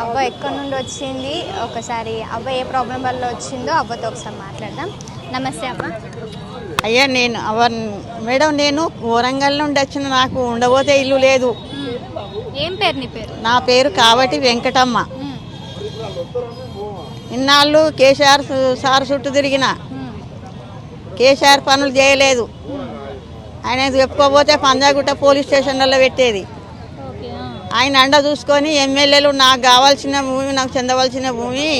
అవ్వ ఎక్కడి నుండి వచ్చింది? ఒకసారి అవ్వ ఏ ప్రాబ్లం వల్ల వచ్చిందో అవ్వతో ఒకసారి మాట్లాడదాం. నమస్తే అవ్వ. అయ్యా నేను అవన్ మేడం నేను వరంగల్ నుండి వచ్చిన నాకు ఉండబోతే ఇల్లు లేదు. ఏం పేరు నీ పేరు? నా పేరు కావటి వెంకటమ్మ. ఇన్నాళ్ళు కేసీఆర్ సార్ చుట్టూ తిరిగిన. కేసీఆర్ పనులు చేయలేదు. ఆయన చెప్పుకోపోతే పంజాగుట్ట పోలీస్ స్టేషన్లలో పెట్టేది. ఆయన అండ చూసుకొని ఎమ్మెల్యేలు నాకు కావాల్సిన భూమి నాకు చెందవలసిన భూమి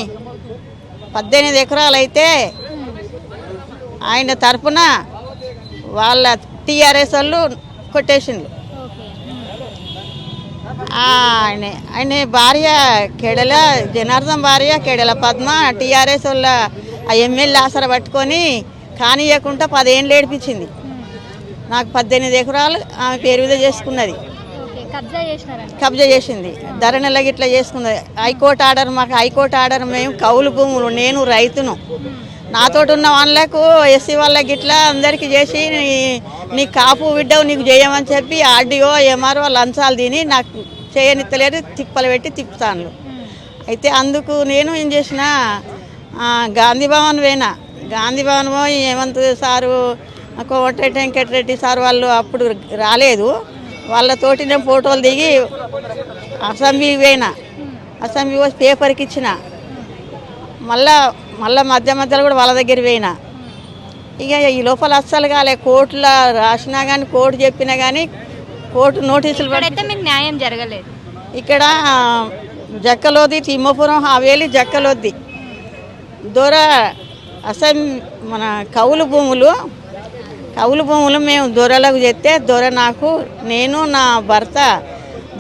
పద్దెనిమిది ఎకరాలు అయితే ఆయన తరపున వాళ్ళ టీఆర్ఎస్ వాళ్ళు కొటేషన్లు ఆయన ఆయన భార్య కెడల జనార్దన్ భార్య కేడల పద్మ టీఆర్ఎస్ వాళ్ళ ఆ ఎమ్మెల్యే ఆసర పట్టుకొని కానియకుండా పదేళ్ళు ఏడిపించింది. నాకు పద్దెనిమిది ఎకరాలు ఆమె పేరు మీద చేసుకున్నది. కబ్జా చేసింది. ధరణిలో ఇట్లా చేసుకుంది. హైకోర్టు ఆర్డర్ మాకు హైకోర్టు ఆర్డర్ మేము కౌలు భూములు నేను రైతును. నాతోటి ఉన్న వాళ్ళకు ఎస్సీ వాళ్ళకి ఇట్లా అందరికీ చేసి నీ- కాపు బిడ్డవు నీకు చేయమని చెప్పి ఆర్డీఓ ఎంఆర్ఓ లంచాలు తిని నాకు చేయనిత్తలేరు తిప్పలు పెట్టి తిప్పుతాను అయితే అందుకు నేను ఏం చేసిన గాంధీ భవన్ పోయినా. గాంధీ భవన్ పోయి హేమంత్ సారు కోమటిరెడ్డి వెంకటరెడ్డి సార్ వాళ్ళు అప్పుడు రాలేదు. వాళ్ళతోటి నేను ఫోటోలు దిగి అసెంబ్లీ పోయినా. అసెంబ్లీ పోయి పేపర్కి ఇచ్చిన. మళ్ళా మళ్ళా మధ్య మధ్యలో కూడా వాళ్ళ దగ్గర పోయినా. ఇక ఈ లోపల అస్సలు కాలే. కోర్టులో రాసినా కానీ కోర్టు చెప్పినా కానీ కోర్టు నోటీసులు పడి ఇక్కడైతే మీకు న్యాయం జరగలేదు. ఇక్కడ జక్కలోది తిమ్మపురం హవేలి జక్కలోది దొర అసం మన కౌలు భూములు కౌలు భూములు మేము దొరలకు చెప్తే దొర నాకు నేను నా భర్త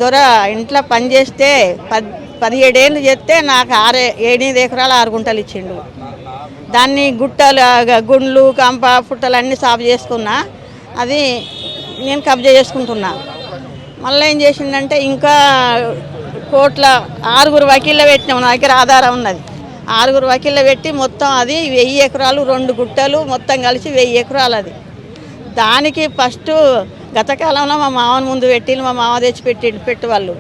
దొర ఇంట్లో పని చేస్తే పద్ పదిహేడేళ్ళు చెప్తే నాకు ఆరే ఏడెనిమిది ఎకరాలు ఆరు గుంటలు ఇచ్చిండు. దాన్ని గుట్టలు గుండ్లు కంప పుట్టలు అన్నీ సాగు చేసుకున్నా అది నేను కబ్జా చేసుకుంటున్నా. మళ్ళీ ఏం చేసిందంటే ఇంకా కోట్ల ఆరుగురు వకీళ్ళ పెట్టినాం నా దగ్గర ఆధారం ఉన్నది. ఆరుగురు వకీళ్ళ పెట్టి మొత్తం అది వెయ్యి ఎకరాలు రెండు గుట్టలు మొత్తం కలిసి వెయ్యి ఎకరాలు అది. దానికి ఫస్ట్ గత కాలంలో మా మామని ముందు పెట్టిండు మా మామ తెచ్చి పెట్టి పెట్టేవాళ్ళు.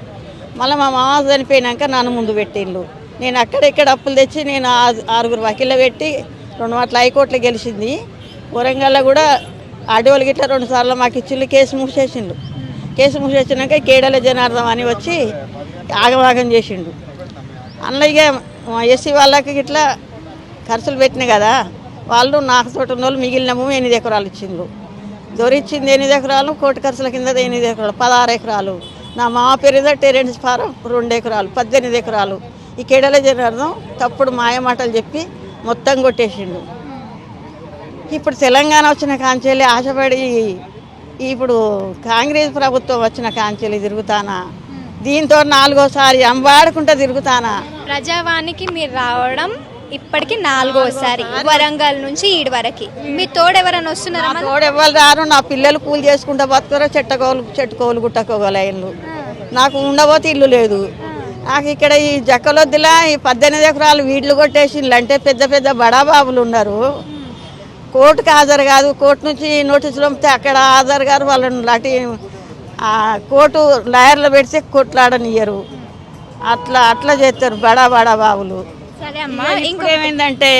మళ్ళీ మా మామ చనిపోయినాక నన్ను ముందు పెట్టిండు నేను అక్కడెక్కడ అప్పులు తెచ్చి నేను ఆ- ఆరుగురు వకీళ్ళ పెట్టి రెండు వాటిలో హైకోర్టులో గెలిచింది. వరంగల్లో కూడా ఆడవాళ్ళకి గిట్ల రెండు సార్లు మాకు ఇచ్చిళ్ళు కేసు మూసేసిండు. కేసు మూసేసినాక కేడల జనార్దం అని వచ్చి ఆగమాగం చేసిండు. అందులో ఇక ఎస్సీ వాళ్ళకి గిట్లా ఖర్చులు పెట్టినాయి కదా వాళ్ళు నాకు తోట ఉన్న వాళ్ళు మిగిలిన భూమి ఎనిమిది ఎకరాలు ఇచ్చిండ్రు. దొరిచ్చింది ఎనిమిది ఎకరాలు? కోటి ఖర్చుల కింద ఎనిమిది ఎకరాలు పదహారు ఎకరాలు. నా మా పేరుద టెరెన్స్ ఫారం రెండు ఎకరాలు పద్దెనిమిది ఎకరాలు. ఈ కేడల జనార్దం తప్పుడు మాయమాటలు చెప్పి మొత్తం కొట్టేసిండు. ఇప్పుడు తెలంగాణ వచ్చిన కాంచెల్లి ఆశపడి ఇప్పుడు కాంగ్రెస్ ప్రభుత్వం వచ్చిన కాంచెల్లి తిరుగుతానా? దీంతో నాలుగోసారి అంబాడుకుంటా తిరుగుతానా? ప్రజావానికి మీరు రావడం ఇప్పటికి నాలుగోసారి వరంగల్ నుంచి ఈడి వరకు. మీ తోడు ఎవరైనా వస్తున్నారా నా తోడు ఎవ్వరు రారు నా పిల్లలు కూలి చేసుకుంటా బతుకురా చెట్టకోలు చెట్టుకోలు గుట్టకోగలైన్లు నాకు ఉండబోతే ఇల్లు లేదు. నాకు ఇక్కడ ఈ జక్కలొద్దులా ఈ పద్దెనిమిది ఎకరాలు వీడ్లు కొట్టేసిండ్లు. అంటే పెద్ద పెద్ద బడాబాబులు ఉన్నారు. కోర్టుకి హాజరు కాదు కోర్టు నుంచి నోటీసులు పంపితే అక్కడ హాజరు గారు వాళ్ళని లాంటి కోర్టు లాయర్లు పెడితే కొట్లాడనియ్యరు. అట్లా అట్లా చేస్తారు బడా బడా బాబులు. సరే అమ్మా ఇప్పుడు ఏమైందంటే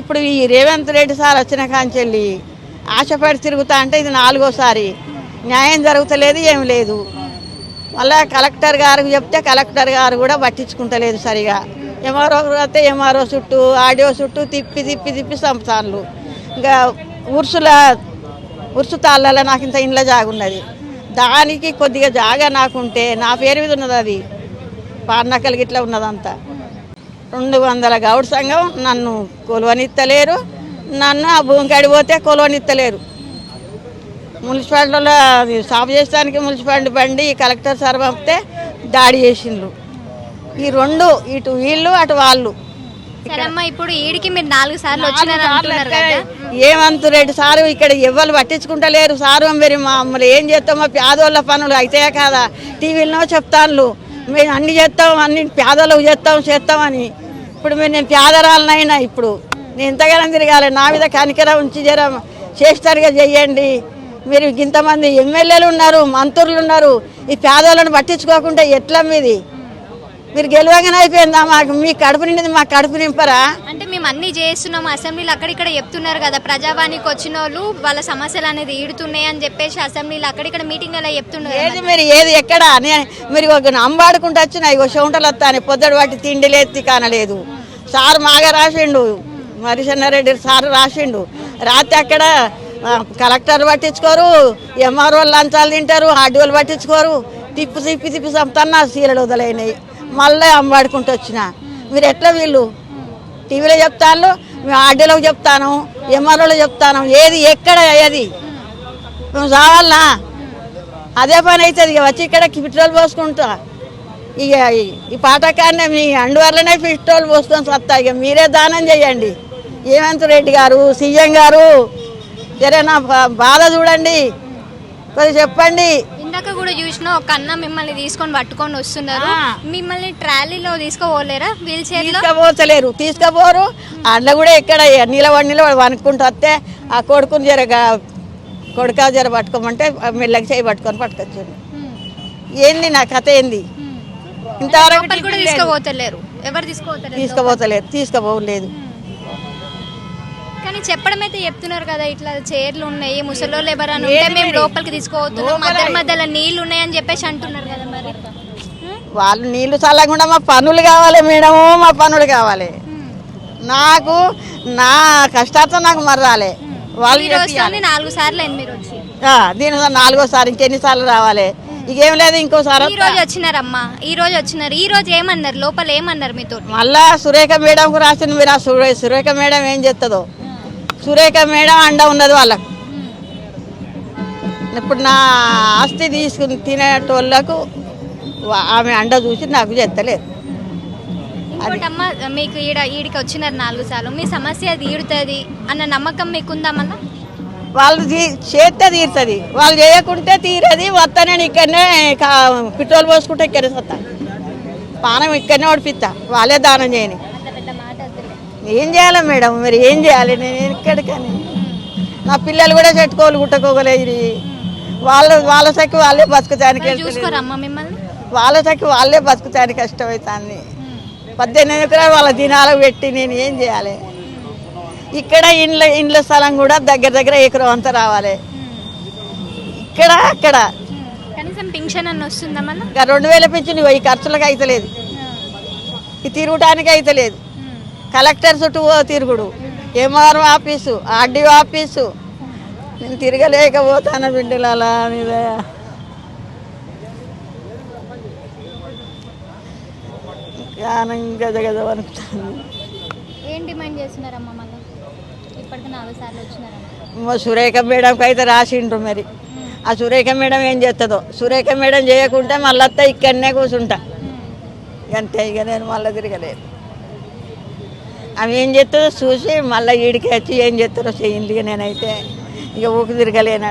ఇప్పుడు ఈ రేవంత్ రెడ్డి సార్ వచ్చిన కాంచెల్లి ఆశపడి తిరుగుతా అంటే ఇది నాలుగోసారి. న్యాయం జరుగుతలేదు ఏం లేదు. మళ్ళా కలెక్టర్ గారికి చెప్తే కలెక్టర్ గారు కూడా పట్టించుకుంటలేదు సరిగా. ఎంఆర్ఓ అయితే ఎంఆర్ఓ చుట్టూ ఆడియో చుట్టూ తిప్పి తిప్పి తిప్పి చంపుతాను ఇంకా ఉరుసుల ఉరుసు తాళ్ళలో నాకు ఇంత ఇంట్లో జాగా ఉన్నది దానికి కొద్దిగా జాగా నాకుంటే నా పేరు మీద ఉన్నది అది. పార్నకల్ గిట్లా ఉన్నదంతా. రెండు వందల గౌడ్ సంఘం నన్ను కొలువనిత్తలేరు. నన్ను ఆ భూమి కడిపోతే కొలువనిత్తలేరు. మున్సిపాలిటీలో అది సాఫ్ చేసడానికి మున్సిపాలిటీ బండి కలెక్టర్ సార్ పంపితే దాడి చేసిండ్రు. ఈ రెండు ఇటు వీళ్ళు అటు వాళ్ళు. ఇప్పుడు ఈడికి మీరు నాలుగు సార్లు ఏమంతు రెడ్డి సారు ఇక్కడ ఎవ్వరు పట్టించుకుంటలేరు. సారు మరి మమ్మల్ని ఏం చేస్తామో పేదోళ్ళ పనులు అయితే కాదా. టీవీలో చెప్తాను మేము అన్ని చేస్తాం అన్ని పేదలకు చేస్తాం చేస్తామని. ఇప్పుడు మీరు నేను పేదరాలనైనా ఇప్పుడు. నేను ఇంతగానం తిరగాలి. నా మీద కనికర ఉంచి జర చేస్తారుగా చెయ్యండి మీరు ఇంతమంది ఎమ్మెల్యేలు ఉన్నారు మంత్రులు ఉన్నారు. ఈ పేదలను పట్టించుకోకుండా ఎట్లా మీది? మీరు గెలవగానే అయిపోయిందా? మాకు మీ కడుపు నిండింది మా కడుపు నింపరా? అంటే మేము అన్ని చేస్తున్నాం అసెంబ్లీలో అక్కడిక్కడ చెప్తున్నారు కదా ప్రజావానికి వచ్చిన వాళ్ళు వాళ్ళ సమస్యలు అనేది ఈడుతున్నాయి అని చెప్పేసి అసెంబ్లీలో అక్కడిక్కడ మీటింగ్ అలా చెప్తున్నారు ఏది మీరు. ఏది ఎక్కడ? అని మీరు ఒక అంబాడుకుంటూ వచ్చిన ఇగో చెమటలు వస్తాను పొద్దుడు వాటి తిండి లేదు కానలేదు. సార్ మాగా రాసిండు మరిసన్నారెడ్డి సార్ రాసిండు. రాత్రి అక్కడ కలెక్టర్ పట్టించుకోరు ఎంఆర్ఓ లంచాలు తింటారు ఆర్డీఓలు పట్టించుకోరు. తిప్పి తిప్పి తిప్పి చంపుతాను సీరలు వదలైనాయి. మళ్ళీ అమ్మాడుకుంటూ వచ్చిన. మీరు ఎట్లా వీళ్ళు? టీవీలో చెప్తాను మేము ఆర్డీలోకి చెప్తాను ఎంఆర్ఓలో చెప్తాను ఏది ఎక్కడ ఏది? మేము చావాలనా అదే పని అవుతుంది ఇక వచ్చి ఇక్కడ పెట్రోల్ పోసుకుంటా. ఇక ఈ- పాటకాన్నే మీ అండువల్లనే పెట్రోల్ పోసుకొని వస్తా ఇక మీరే దానం చేయండి. హేమంత్ రెడ్డి గారు సీఎం గారు సరేనా బా- బాధ చూడండి. కొద్దిగా చెప్పండి. ఇందాక కూడా చూసిన ఒక అన్న మిమ్మల్ని తీసుకొని పట్టుకొని వస్తున్నారు. మిమ్మల్ని ట్రాలీలో తీసుకోపోలేరా? వీల్ తీసుకపోతలేరు. తీసుకపోరు. అందులో కూడా ఇక్కడ నిలబడి నిలబడి వనుక్కుంటూ వస్తే ఆ కొడుకుని జర గా- కొడుక జర పట్టుకోమంటే మెల్లకి చేయి పట్టుకొని పట్టుకొచ్చాను ఏంది నా కథ ఏంది? ఇంతవరకు తీసుకోపోతలేరు. ఎవరు తీసుకోపోతలేరు? తీసుకుపోతలేరు. తీసుకుపోలేదు. కానీ చెప్పడం అయితే చెప్తున్నారు కదా ఇట్లా చైర్లు ఉన్నాయి ముసలోళ్ళు ఎవరైనా ఉంటే మేము? లోపలికి తీసుకోపోతున్నాం మధ్య మధ్యలో నీళ్ళు ఉన్నాయని చెప్పేసి అంటున్నారు కదా మరి. వాళ్ళు నీళ్ళు చల్లకుండా మా పనులు కావాలి మేడము మా పనులు కావాలి. నాకు నా కష్టార్థం నాకు మర్రాలి వాళ్ళు నాలుగు సార్లు దీని నాలుగోసారి ఇంకెన్నిసార్లు రావాలి? ఇకేం లేదు ఇంకోసారి ఈ రోజు వచ్చినారమ్మా ఈ రోజు వచ్చినారు. ఈ రోజు ఏమన్నారు? లోపల ఏమన్నారు మీతో మళ్ళా సురేఖ మేడంకు రాసిన మీరు ఆ సురే సురేఖ మేడం ఏం చేస్తుందో సురేఖ మేడం అండ ఉన్నది వాళ్ళకు. ఇప్పుడు నా ఆస్తి తీసుకుని తినేటోళ్ళకు ఆమె అండ చూసి నాకు చెత్తలేదు. మీకు ఈడ ఈడికి వచ్చినారు నాలుగు సార్లు. మీ సమస్య తీరుతుంది అన్న నమ్మకం మీకుందా మళ్ళా వాళ్ళు చేస్తే తీరుతుంది. వాళ్ళు చేయకుంటే తీరది వస్తా నేను ఇక్కడనే పెట్రోల్ పోసుకుంటే ఇక్కడే వస్తా పానం ఇక్కడనే ఓడిపిస్తా వాళ్ళే దానం చేయని అట్లా పెద్ద మాట వద్దులే. ఏం చేయాలి మేడం? మరి ఏం చేయాలి? నేను ఎక్కడికని? నా పిల్లలు కూడా చెట్టుకోలు గుట్టకోగలేదు వాళ్ళు వాళ్ళ సక్కి వాళ్ళే బతుకుతానికి వాళ్ళ సక్కి వాళ్ళే బతుకుతానికి కష్టమవుతుంది పద్దెనిమిది ఎకరాలు వాళ్ళ దినాలకు పెట్టి నేను ఏం చేయాలి? ఇక్కడ ఇండ్ల ఇండ్ల స్థలం కూడా దగ్గర దగ్గర ఎకరం అంతా రావాలి. ఇక్కడ అక్కడ. కనీసం పింఛన్ అన్న వస్తుందా రెండు వేల పెంచిన ఈ ఖర్చులకు అయితలేదు ఈ తిరగటానికి అయితలేదు కలెక్టర్ చుట్టూ తిరుగుడు. MRO office RDO office. నేను తిరగలేకపోతాను బిడ్డలు అలా గజ గజ వణుకుతాను. ఏం డిమాండ్ చేస్తున్నారమ్మా మళ్ళీ? ఇప్పటికి నాలుగు సార్లు వచ్చినారమ్మా. మా సురేఖ మేడంకి అయితే రాసిండ్రు మరి. ఆ సురేఖ మేడం ఏం చేస్తుందో సురేఖ మేడం చేయకుంటే మళ్ళీ ఇక్కడనే కూర్చుంటా అంతే ఇక నేను మళ్ళీ తిరగలేదు. ఆమె ఏం చేస్తుందో చూసి మళ్ళీ ఈడికి వచ్చి ఏం చేస్తారో చేయండి నేనైతే. ఇక ఊకి తిరగలేను.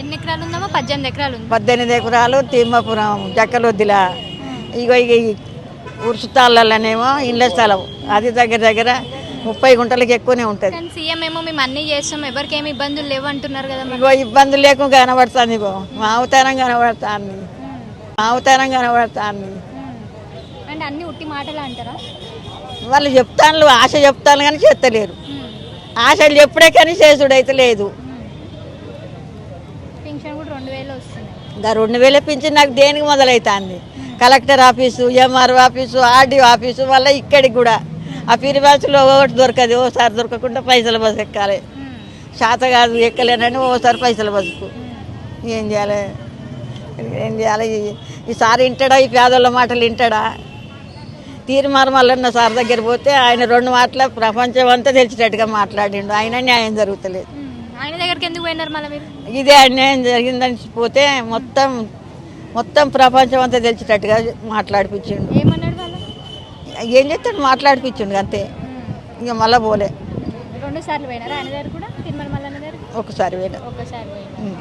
ఎన్ని ఎకరాలు ఉందమ్మా? పద్దెనిమిది ఎకరాలు ఉంది. పద్దెనిమిది ఎకరాలు తిమ్మపురం జక్కలొద్దిలా. ఇగో ఇక ఈ ఉరుసుతాళ్ళనేమో ఇళ్ళ స్థలం. అది దగ్గర దగ్గర ముప్పై గుంటలకు ఎక్కువనే ఉంటుంది. కానీ సీఎం ఏమో మేము అన్ని చేస్తాం. ఎవరికి ఏమి ఇబ్బందులు లేవు అంటున్నారు కదా మరి ఇగో ఇబ్బందులు లేకుండా కనబడుతుంది ఇగో. మా అవతారం కనబడుతుంది. మా అవతారం కనబడుతుంది. అంటే అన్ని ఉట్టి మాటలు అంటారా? వాళ్ళు చెప్తాను ఆశ చెప్తాను కానీ చేస్తలేరు. ఆశలు చెప్పుడే కానీ చేసుడు అయితే లేదు రెండు వేలు వస్తుంది. ఇంకా రెండు వేల పింఛన్ నాకు దేనికి మొదలవుతుంది collector office MRO office RDO office వల్ల ఇక్కడికి కూడా. ఆ పిరి బ్యాచ్లో ఒకటి దొరకదు ఓసారి దొరకకుండా పైసలు బస్సు ఎక్కాలి శాత కాదు ఎక్కలేనని ఓసారి పైసలు బస్సుకు ఏం చేయాలి? ఏం చేయాలి? ఈసారి వింటాడా? ఈ పేదోళ్ళ మాటలు వింటాడా? తీర్మానం మల్లన్న సార్ దగ్గర పోతే ఆయన రెండు మాటల ప్రపంచం అంతా తెలిసేటట్టుగా మాట్లాడిండు. ఆయన న్యాయం జరుగుతలేదు. ఆయన దగ్గరికి ఎందుకు పోయినారు మళ్ళీ మీరు? ఇదే అన్యాయం జరిగిందని పోతే మొత్తం మొత్తం ప్రపంచం అంతా తెలిసేటట్టుగా మాట్లాడిపించిండు. ఏమన్నాడు వాళ్ళు ఏం చేస్తాడు? మాట్లాడిపించిండు అంతే. ఇక మళ్ళీ పోలే. రెండు సార్లు పోయినారా ఆయన దగ్గర కూడా? తిరుమల మల్లన్న దగ్గర? ఒకసారి పోయినా. ఒక్కసారి పోయినా.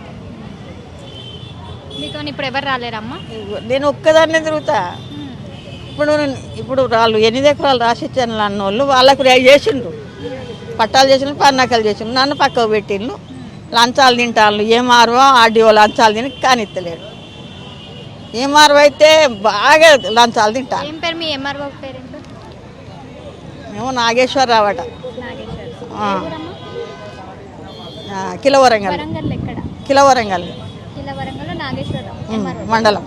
మీతో ఇప్పుడు ఎవరు రాలేరమ్మా? నేను ఒక్కదాన్నే తిరుగుతా. ఇప్పుడు ఇప్పుడు వాళ్ళు ఎనిమిది ఎకరాలు రాసిచ్చాను అన్న వాళ్ళు వాళ్ళకు చేసిండ్రు. పట్టాలు చేసిన పన్నాకాలు చేసిండ్రు. నన్ను పక్కకు పెట్టిండ్రు. లంచాలు తింటాళ్ళు. ఏమారో ఆర్డీఓ లంచాలు తిని కానిత్తలేడు ఎంఆర్ఓ అయితే బాగా లంచాలు ఏంటో? మేము నాగేశ్వరరావు. అట కిలో వరంగల్. కిలో వరంగల్. మండలం.